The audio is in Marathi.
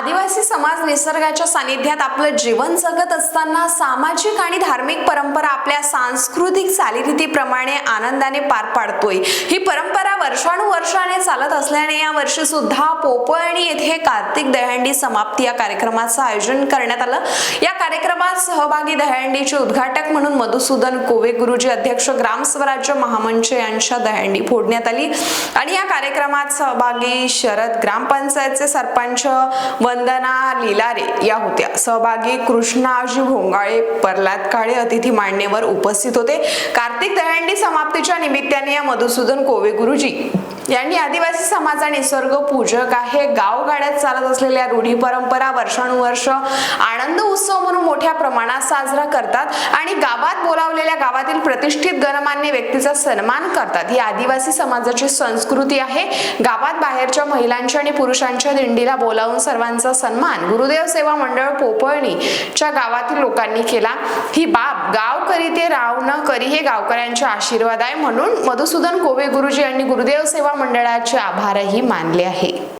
आदिवासी समाज निसर्गाच्या सानिध्यात आपलं जीवन जगत असताना सामाजिक आणि धार्मिक परंपरा आपल्या सांस्कृतिक चालीरीतीप्रमाणे आनंदाने पार पाडतोय. ही परंपरा वर्षानुवर्षाने चालत असल्याने या वर्षी सुद्धा पोपळणी येथे कार्तिक दहंडी समाप्ती या कार्यक्रमाचं आयोजन करण्यात आलं. या कार्यक्रमात सहभागी दहंडीचे उद्घाटक म्हणून मधुसूदन कोवे गुरुजी अध्यक्ष ग्राम स्वराज्य महामंच यांच्या दहंडी फोडण्यात आली. आणि या कार्यक्रमात सहभागी शरद ग्रामपंचायतचे सरपंच वंदना लिलारे या होत्या. सहभागी कृष्णाजी भोंगाळे प्रल्हाद काळे अतिथी मान्यवर उपस्थित होते. कार्तिक दहंडी समाप्तीच्या निमित्ताने या मधुसूदन कोवे गुरुजी यांनी आदिवासी समाजा निसर्ग पूजक आहे. गावगाड्यात चालत असलेल्या रूढी परंपरा वर्षानुवर्ष आनंद उत्सव म्हणून मोठ्या प्रमाणात साजरा करतात आणि गावात बोलावलेल्या गावातील प्रतिष्ठित गणमान्य व्यक्तीचा सन्मान करतात. ही आदिवासी समाजाची संस्कृती आहे. गावात बाहेरच्या महिलांच्या आणि पुरुषांच्या दिंडीला बोलावून सर्वांचा सन्मान गुरुदेव सेवा मंडळ पोपळणीच्या गावातील लोकांनी केला. ही बाब गाव करी ते राव न करी हे गावकऱ्यांचे आशीर्वाद आहे म्हणून मधुसूदन कोवे गुरुजी यांनी गुरुदेव सेवा मंडळाचे आभारही मानले आहे.